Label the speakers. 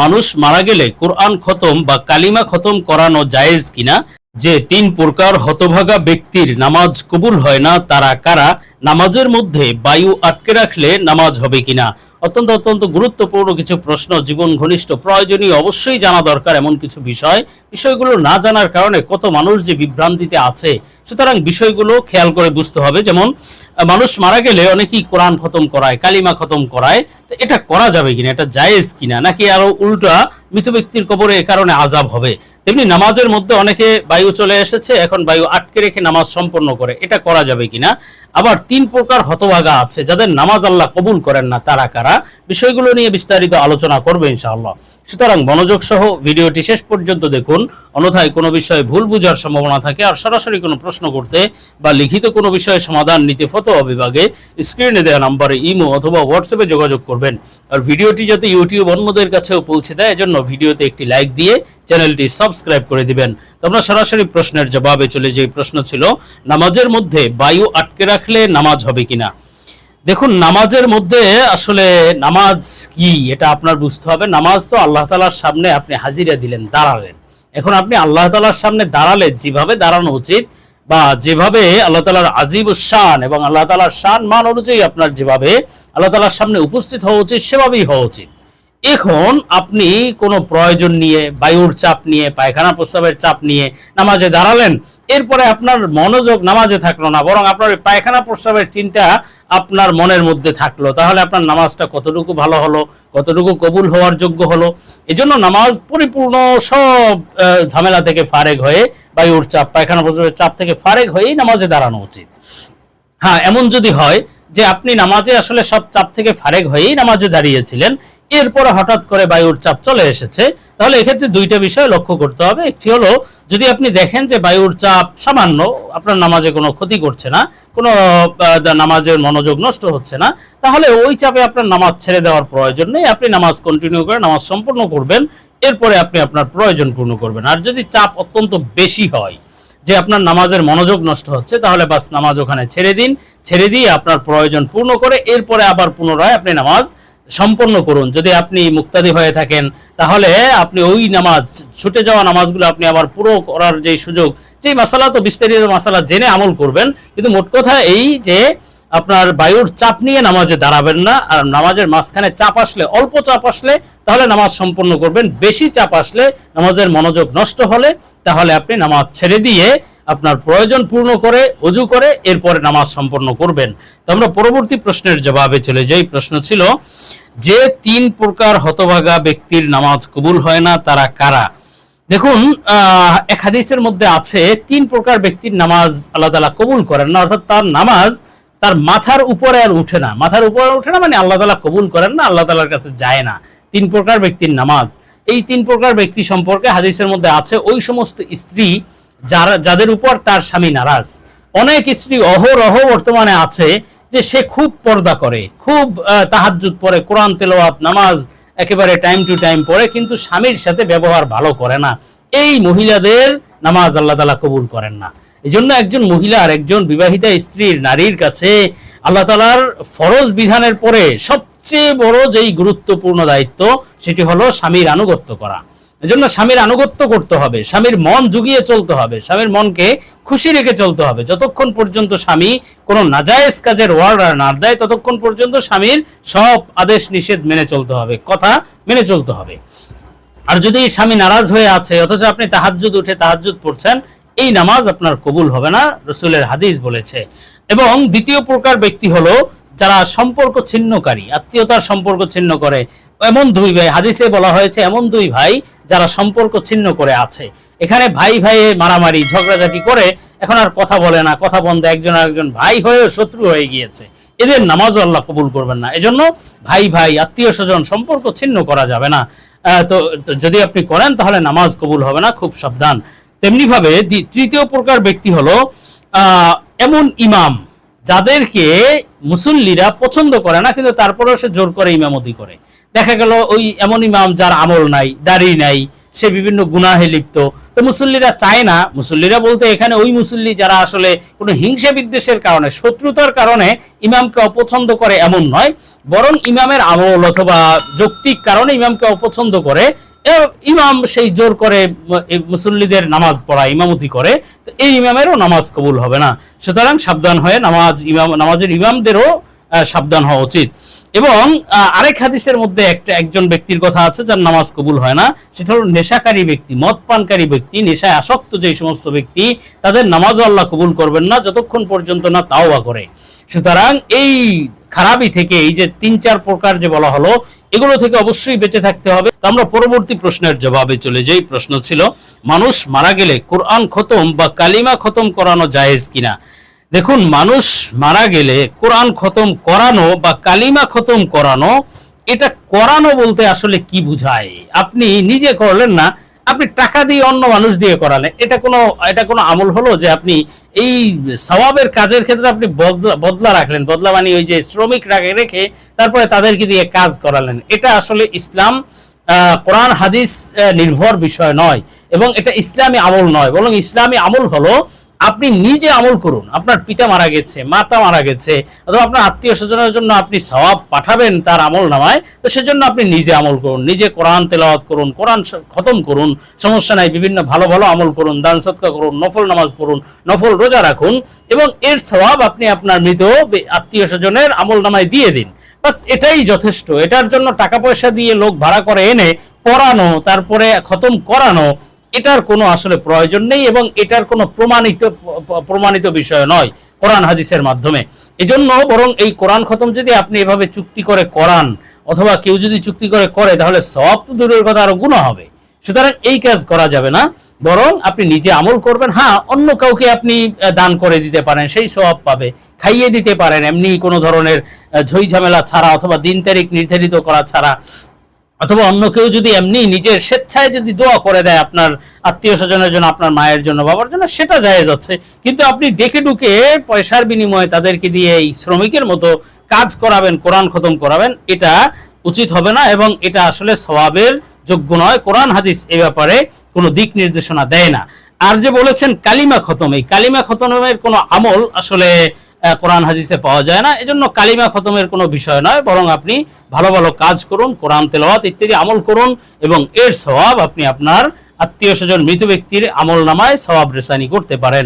Speaker 1: মানুষ মারা গেলে কোরআন খতম বা কালিমা খতম করানো জায়েজ কিনা? যে তিন প্রকার হতভাগা ব্যক্তির নামাজ কবুল হয় না, তারা কারা? নামাজের মধ্যে বায়ু আটকে রাখলে নামাজ হবে কিনা? অত্যন্ত অত্যন্ত গুরুত্বপূর্ণ কিছু প্রশ্ন, জীবন ঘনিষ্ঠ, প্রয়োজনীয়, অবশ্যই জানা দরকার এমন কিছু বিষয়। বিষয়গুলো না জানার কারণে কত মানুষ যে বিভ্রান্তিতে আছে, সুতরাং বিষয়গুলো খেয়াল করে বুঝতে হবে। যেমন, মানুষ মারা গেলে অনেকেই কোরআন খতম করায়, কালিমা খতম করায়, তো এটা করা যাবে কিনা, এটা জায়েজ কিনা, নাকি আরও উল্টা মৃত ব্যক্তির কবরে এ কারণে আজাব হবে। তেমনি নামাজের মধ্যে অনেকে বায়ু চলে এসেছে, এখন বায়ু আটকে রেখে নামাজ সম্পন্ন করে। এটা করা যাবে কিনা? আবার তিন প্রকার হতভাগা আছে, যাদের নামাজ আল্লাহ কবুল করেন না, তারা কারা? বিষয়গুলো নিয়ে বিস্তারিত আলোচনা করবে ইনশাআল্লাহ। সুতরাং মনোযোগ সহ ভিডিওটি শেষ পর্যন্ত দেখুন। অন্যথায় কোনো বিষয়ে ভুল বোঝার সম্ভাবনা থাকে আর সরাসরি কোনো প্রশ্ন করতে বা লিখিত কোনো বিষয়ে সমাধান নিতে ফতোয়া বিভাগে স্ক্রিনে দেওয়া নাম্বারে ইমো অথবা হোয়াটসঅ্যাপে যোগাযোগ করবেন। আর ভিডিওটি যাতে ইউটিউব অন্যদের কাছেও পৌঁছে দেয়, এজন্য ভিডিওতে একটি লাইক দিয়ে চ্যানেলটি সাবস্ক্রাইব করে দিবেন। তো আমরা সরাসরি প্রশ্নের জবাবে চলে যে প্রশ্ন ছিল, নামাজের মধ্যে বায়ু আটকে রাখলে নামাজ হবে কিনা? দেখুন, নামাজের মধ্যে আসলে নামাজ কি, এটা আপনার বুঝতে হবে। নামাজ তো আল্লাহ তালার সামনে আপনি হাজিরা দিলেন, দাঁড়ালেন। এখন আপনি আল্লাহ তালার সামনে দাঁড়ালে যেভাবে দাঁড়ানো উচিত বা যেভাবে আল্লাহ তালার আজিব শান এবং আল্লাহ তালার শান মান অনুযায়ী আপনার যেভাবে আল্লাহ তালার সামনে উপস্থিত হওয়া উচিত, সেভাবেই হওয়া উচিত। এখন আপনি কোনো প্রয়োজন নিয়ে, বায়ুর চাপ নিয়ে, পায়খানা প্রস্রাবের চাপ নিয়ে নামাজে দাঁড়ালেন, এরপরে আপনার মনোযোগ নামাজে থাকল না, বরং আপনার পায়খানা প্রস্রাবের চিন্তা আপনার মনের মধ্যে থাকল। তাহলে আপনার নামাজটা কতটুকু ভালো হলো, কতটুকু কবুল হওয়ার যোগ্য হলো? এজন্য নামাজ পরিপূর্ণ সব ঝামেলা থেকে ফারেক হয়ে, বায়ুর চাপ, পায়খানা প্রস্রাবের চাপ থেকে ফারেক হয়েই নামাজে দাঁড়ানো উচিত। হ্যাঁ এমন যদি হয় যে আপনি নামাজে আসলে সব চাপ থেকে ফারেক হয়েই নামাজে দাঁড়িয়েছিলেন এরপরে হঠাৎ করে বায়ুর চাপ চলে এসেছে, তাহলে এক্ষেত্রে দুইটা বিষয় লক্ষ্য করতে হবে। একটি হলো, যদি আপনি দেখেন যে বায়ুর চাপ সামান্য, আপনার নামাজে কোনো ক্ষতি করছে না, কোনো নামাজের মনোযোগ নষ্ট হচ্ছে না, তাহলে ওই চাপে আপনার নামাজ ছেড়ে দেওয়ার প্রয়োজন নেই। আপনি নামাজ কন্টিনিউ করে নামাজ সম্পূর্ণ করবেন, এরপরে আপনি আপনার প্রয়োজন পূর্ণ করবেন। আর যদি চাপ অত্যন্ত বেশি হয়, যে আপনার নামাজের মনোযোগ নষ্ট হচ্ছে, তাহলে বাস নামাজ ওখানে ছেড়ে দিন, ছেড়ে দিয়ে আপনার প্রয়োজন পূর্ণ করে, এরপরে আবার পুনরায় আপনি নামাজ সম্পন্ন করুন। যদি আপনি মুক্তাদি হয়ে থাকেন, তাহলে আপনি ওই নামাজ, ছুটে যাওয়া নামাজগুলো আপনি আবার পুরো করার যে সুযোগ যে মাসালা তো বিস্তারিত মাসালা জেনে আমল করবেন, কিন্তু মোট কথা এই যে আপনার বায়ুর চাপ নিয়ে নামাজে দাঁড়াবেন না, আর নামাজের মাঝখানে চাপ আসলে, অল্প চাপ আসলে, তাহলে নামাজ সম্পন্ন করবেন। বেশি চাপ আসলে নামাজের মনোযোগ নষ্ট হলে, তাহলে আপনি নামাজ ছেড়ে দিয়ে আপনার প্রয়োজন পূর্ণ করে, অজু করে, এরপরে নামাজ সম্পন্ন করবেন। তো আমরা পরবর্তী প্রশ্নের জবাবে চলে যাই। প্রশ্ন ছিল, যে তিন প্রকার হতভাগা ব্যক্তির নামাজ কবুল হয় না, তারা কারা? দেখুন এক হাদিসের মধ্যে আছে, তিন প্রকার ব্যক্তির নামাজ আল্লাহ তালা কবুল করেন না, অর্থাৎ তার নামাজ তার মাথার উপরে আর উঠে না। মাথার উপরে উঠে না মানে আল্লাহ তালা কবুল করেন না, আল্লাহ তালার কাছে যায় না। তিন প্রকার ব্যক্তির নামাজ। এই তিন প্রকার ব্যক্তি সম্পর্কে হাদিসের মধ্যে আছে, ওই সমস্ত স্ত্রী যারা যাদের উপর তার স্বামী নারাজ। অনেক স্ত্রী অহরহ বর্তমানে আছে যে সে খুব পর্দা করে খুব আহ, তাহাজ্জুদ পড়ে কোরআন তেলাওয়াত নামাজ একেবারে টাইম টু টাইম পড়ে কিন্তু স্বামীর সাথে ব্যবহার ভালো করে না। এই মহিলাদের নামাজ আল্লাহ তালা কবুল করেন না। এই জন্য একজন মহিলার একজন বিবাহিতা স্ত্রীর নারীর কাছে আল্লাহ তালার ফরজ বিধানের পরে সবচেয়ে বড় যেই গুরুত্বপূর্ণ দায়িত্ব সেটি হলো স্বামীর আনুগত্য করা। এজন্য স্বামীর আনুগত্য করতে হবে, স্বামীর মন জুগিয়ে চলতে হবে, স্বামীর মনকে খুশি রেখে চলতে হবে। যতক্ষণ পর্যন্ত স্বামী কোনো নাজায়েজ কাজের ওয়ার্ডার না দেয়, ততক্ষণ পর্যন্ত স্বামীর সব আদেশ নিষেধ মেনে চলতে হবে, কথা মেনে চলতে হবে। আর যদি স্বামী নারাজ হয়ে আছে, অথচ আপনি তাহাজ্জুদ উঠে তাহাজ্জুদ পড়ছেন, এই নামাজ আপনার কবুল হবে না, রসুলের হাদিস বলেছে। এবং দ্বিতীয় প্রকার ব্যক্তি হলো যারা সম্পর্ক ছিন্নকারী, আত্মীয়তার সম্পর্ক ছিন্ন করে এমন দুই ভাই, হাদিসে বলা হয়েছে এমন দুই ভাই যারা সম্পর্ক ছিন্ন করে আছে। এখানে ভাই ভাইয়ে মারামারি, ঝগড়াঝাটি করে এখন আর কথা বলে না, কথা বন্ধ একজন আরেকজন ভাই হয়েও শত্রু হয়ে গিয়েছে। এদের নামাজও আল্লাহ কবুল করবেন না। এজন্য ভাই ভাই, আত্মীয় স্বজন সম্পর্ক ছিন্ন করা যাবে না। তো যদি আপনি করেন তাহলে নামাজ কবুল হবে না, খুব সাবধান। তেমনি ভাবে তৃতীয় প্রকার ব্যক্তি হলো এমন ইমাম যাদেরকে মুসল্লিরা পছন্দ করে না, কিন্তু তারপরেও সে জোর করে ইমামতি করে। দেখা গেল ওই এমন ইমাম যার আমল নাই, দাড়ি নাই, সে বিভিন্ন গুনাহে লিপ্ত। তো মুসল্লিরা চায় না, মুসল্লিরা বলতে এখানে ওই মুসল্লি যারা আসলে কোনো হিংসা বিদ্বেষের কারণে, শত্রুতার কারণে ইমামকে অপছন্দ করে এমন নয়, বরং ইমামের আমল অথবা যৌক্তিক কারণে ইমামকে অপছন্দ করে। ইমাম সেই জোর করে মুসল্লিদের নামাজ পড়া, ইমামতি করে, তো এই ইমামেরও নামাজ কবুল হবে না। সুতরাং সাবধান হয়ে নামাজ, ইমাম, নামাজের ইমামদেরও সাবধান হওয়া উচিত। এবং আরেক হাদিসের মধ্যে একটা, একজন ব্যক্তির কথা আছে যার নামাজ কবুল হয় না। সেটা হলো নেশাকারী ব্যক্তি মদ পানকারী ব্যক্তি, নেশায় আসক্ত যে সমস্ত ব্যক্তি, তাদের নামাজও আল্লাহ কবুল করবেন না, যতক্ষণ পর্যন্ত না তাওবা করে। সুতরাং এই খারাপই থেকে, এই যে তিন, চার প্রকার যে বলা হলো, এগুলো থেকে অবশ্যই বেঁচে থাকতে হবে। তো আমরা পরবর্তী প্রশ্নের জবাবে চলে যাই। প্রশ্ন ছিল, মানুষ মারা গেলে কোরআন খতম বা কালিমা খতম করানো জায়েজ কিনা? দেখুন, মানুষ মারা গেলে কোরআন খতম করানো বা কালিমা খতম করানো, এটা করানো বলতে আসলে কি বুঝায়? আপনি নিজে করলেন না, আপনি টাকা দিয়ে অন্য মানুষ দিয়ে করালেন। এটা কোনো এটা কোনো আমল হলো যে আপনি এই সওয়াবের কাজের ক্ষেত্রে আপনি বদলা বদলা রাখলেন? বদলা মানে ওই যে শ্রমিক রাখে, রেখে তারপরে তাদেরকে দিয়ে কাজ করালেন। এটা আসলে ইসলাম কোরআন, হাদিস নির্ভর বিষয় নয় এবং এটা ইসলামী আমল নয়। বরং ইসলামী আমল হলো আপনি নিজে আমল করুন। আপনার পিতা মারা গেছে, মাতা মারা গেছে, অথবা আপনার আত্মীয় স্বজনের জন্য আপনি সওয়াব পাঠাবেন তার আমল নামায়, তো সেজন্য আপনি নিজে আমল করুন, নিজে কোরআন তেলাওয়াত করুন, কোরআন খতম করুন, সমস্যা নাই, বিভিন্ন ভালো ভালো আমল করুন, দান সৎকা করুন, নফল নামাজ পড়ুন, নফল রোজা রাখুন, এবং এর সওয়াব আপনি আপনার মৃত আত্মীয় স্বজনের আমল নামায় দিয়ে দিন। বাস এটাই যথেষ্ট। এটার জন্য টাকা পয়সা দিয়ে লোক ভাড়া করে এনে পড়ানো, তারপরে খতম করানো এটার কোনো আসলে প্রয়োজন নেই এবং এটার কোনো প্রমাণিত প্রমাণিত বিষয় নয় কোরআন হাদিসের মাধ্যমে। এজন্য বরং এই কোরআন খতম যদি আপনি এভাবে চুক্তি করে করান, অথবা কেউ যদি চুক্তি করে করে, তাহলে সব তো দূরের কথা, আরও গুণ হবে। সুতরাং এই কাজ করা যাবে না। বরং আপনি নিজে আমল করবেন হ্যাঁ অন্য কাউকে আপনি দান করে দিতে পারেন, সেই সওয়াব পাবে, খাইয়ে দিতে পারেন। এমনি কোনো ধরনের ঝই ঝামেলা ছাড়া অথবা দিন তারিখ নির্ধারিত করা ছাড়া অথবা অন্য কেউ যদি এমনি নিজের স্বেচ্ছায় যদি দোয়া করে দেয় আপনার আত্মীয় স্বজনের জন্য, আপনার মায়ের জন্য, বাবার জন্য, সেটা যায় আছে। কিন্তু আপনি ডেকে ডুকে পয়সার বিনিময়ে তাদেরকে দিয়ে এই শ্রমিকের মতো কাজ করাবেন, কোরআন খতম করাবেন, এটা উচিত হবে না এবং এটা আসলে সওয়াবের যোগ্য নয়। কোরআন, হাদিস এ ব্যাপারে কোনো দিক নির্দেশনা দেয় না। আর যে বলেছেন কালিমা খতম, এই কালিমা খতমের কোনো আমল আসলে কোরআন হাদিসে পাওয়া যায় না। এজন্য কালিমা খতমের কোনো বিষয় নয়, বরং আপনি ভালো ভালো কাজ করুন, কোরআন তেলাওয়াত ইত্যাদি আমল করুন এবং এর স্বভাব আপনি আপনার আত্মীয় স্বজন মৃত ব্যক্তির আমল নামায় স্বভাব রেসানি করতে পারেন।